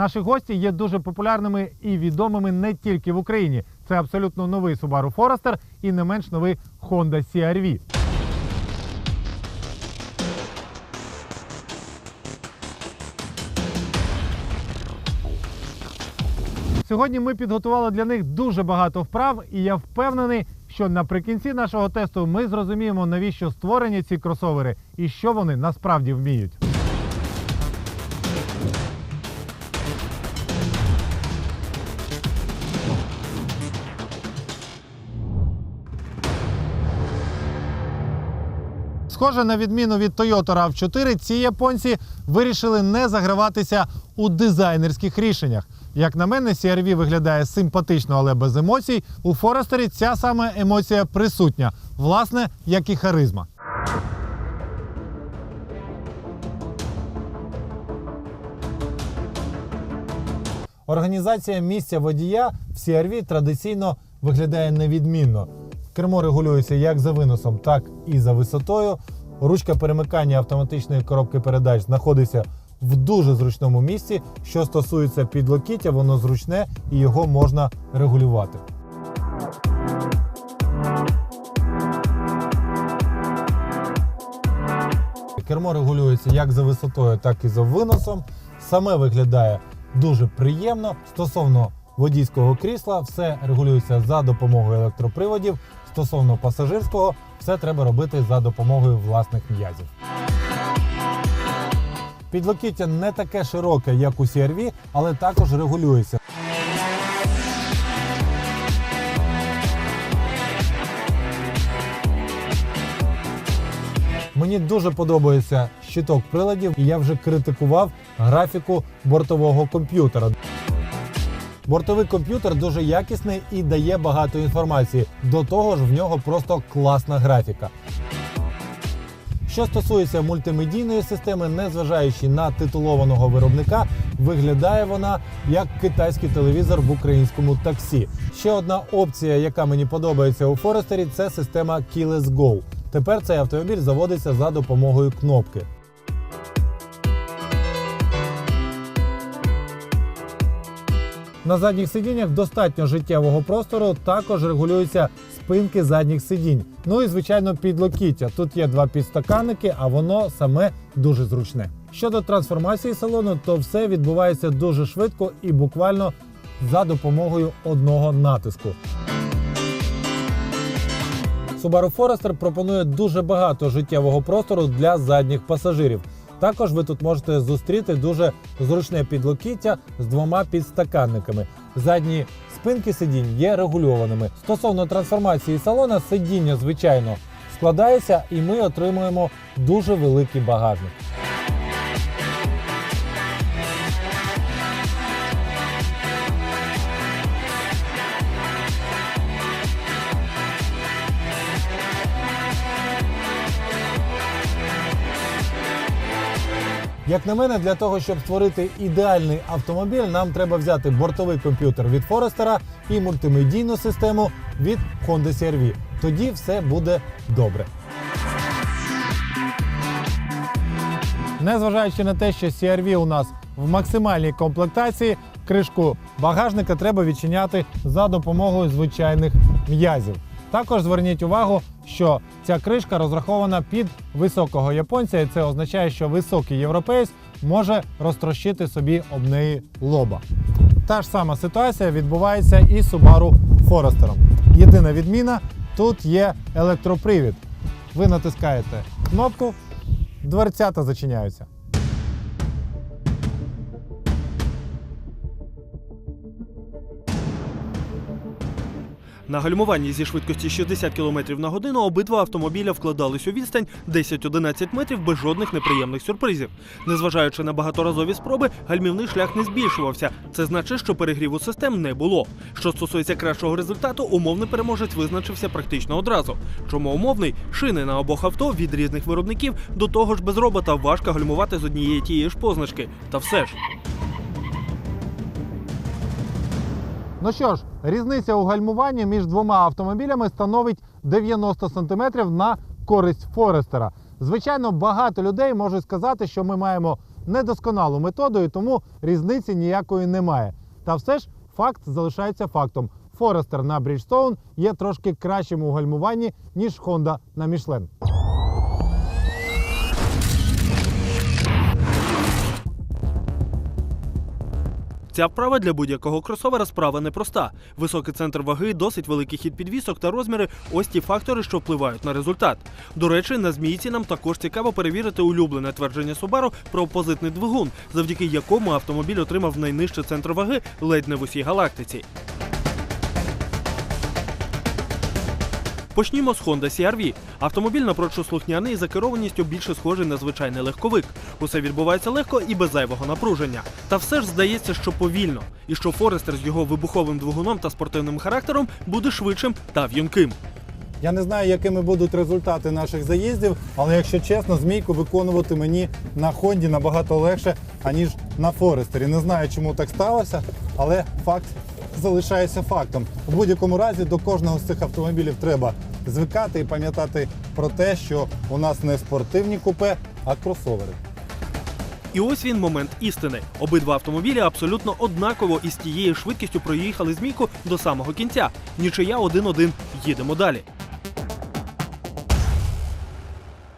Наші гості є дуже популярними і відомими не тільки в Україні. Це абсолютно новий Subaru Forester і не менш новий Honda CR-V. Сьогодні ми підготували для них дуже багато вправ, і я впевнений, що наприкінці нашого тесту ми зрозуміємо, навіщо створені ці кросовери і що вони насправді вміють. Схоже, на відміну від Toyota RAV4, ці японці вирішили не заграватися у дизайнерських рішеннях. Як на мене, CR-V виглядає симпатично, але без емоцій. У Форестері ця саме емоція присутня, власне, як і харизма. Організація місця водія в CR-V традиційно виглядає невідмінно. Кермо регулюється як за виносом, так і за висотою. Ручка перемикання автоматичної коробки передач знаходиться в дуже зручному місці. Що стосується підлокіття, воно зручне і його можна регулювати. Кермо регулюється як за висотою, так і за виносом. Саме виглядає дуже приємно. Стосовно водійського крісла, все регулюється за допомогою електроприводів. Стосовно пасажирського, все треба робити за допомогою власних м'язів. Підлокіття не таке широке, як у CR-V, але також регулюється. Мені дуже подобається щиток приладів, і я вже критикував графіку бортового комп'ютера. Бортовий комп'ютер дуже якісний і дає багато інформації. До того ж, в нього просто класна графіка. Що стосується мультимедійної системи, незважаючи на титулованого виробника, виглядає вона як китайський телевізор в українському таксі. Ще одна опція, яка мені подобається у Форестері, це система Keyless Go. Тепер цей автомобіль заводиться за допомогою кнопки. На задніх сидіннях достатньо життєвого простору, також регулюються спинки задніх сидінь. Ну і звичайно підлокіття. Тут є два підстаканники, а воно саме дуже зручне. Щодо трансформації салону, то все відбувається дуже швидко і буквально за допомогою одного натиску. Subaru Forester пропонує дуже багато життєвого простору для задніх пасажирів. Також ви тут можете зустріти дуже зручне підлокіття з двома підстаканниками. Задні спинки сидінь є регульованими. Стосовно трансформації салона, сидіння, звичайно, складається, і ми отримуємо дуже великий багажник. Як на мене, для того, щоб створити ідеальний автомобіль, нам треба взяти бортовий комп'ютер від Форестера і мультимедійну систему від Honda CR-V. Тоді все буде добре. Незважаючи на те, що CR-V у нас в максимальній комплектації, кришку багажника треба відчиняти за допомогою звичайних м'язів. Також зверніть увагу, що ця кришка розрахована під високого японця, і це означає, що високий європеєць може розтрощити собі об неї лоба. Та ж сама ситуація відбувається і з Subaru Forester. Єдина відміна тут є електропривід. Ви натискаєте кнопку, дверцята зачиняються. На гальмуванні зі швидкості 60 км на годину обидва автомобіля вкладались у відстань 10-11 метрів без жодних неприємних сюрпризів. Незважаючи на багаторазові спроби, гальмівний шлях не збільшувався. Це значить, що перегріву систем не було. Що стосується кращого результату, умовний переможець визначився практично одразу. Чому умовний шини на обох авто від різних виробників до того ж без робота важко гальмувати з однієї тієї ж позначки. Та все ж. Ну що ж, різниця у гальмуванні між двома автомобілями становить 90 см на користь Форестера. Звичайно, багато людей можуть сказати, що ми маємо недосконалу методою, тому різниці ніякої немає. Та все ж факт залишається фактом. Форестер на Bridgestone є трошки кращим у гальмуванні, ніж Honda на Michelin. Ця вправа для будь-якого кросовера справа непроста. Високий центр ваги, досить великий хід підвісок та розміри ось ті фактори, що впливають на результат. До речі, на змійці нам також цікаво перевірити улюблене твердження Subaru про опозитний двигун, завдяки якому автомобіль отримав найнижчий центр ваги ледь не в усій галактиці. Почнімо з Honda CR-V. Автомобіль напрочуд слухняний і за керованістю більше схожий на звичайний легковик. Усе відбувається легко і без зайвого напруження. Та все ж здається, що повільно, і що Форестер з його вибуховим двигуном та спортивним характером буде швидшим та в'юнким. Я не знаю, якими будуть результати наших заїздів, але якщо чесно, змійку виконувати мені на Хонді набагато легше, аніж на Форестері. Не знаю, чому так сталося, але факт залишається фактом. У будь-якому разі до кожного з цих автомобілів треба звикати і пам'ятати про те, що у нас не спортивні купе, а кросовери. І ось він момент істини. Обидва автомобілі абсолютно однаково і з тією швидкістю проїхали змійку до самого кінця. Нічия 1-1. Їдемо далі.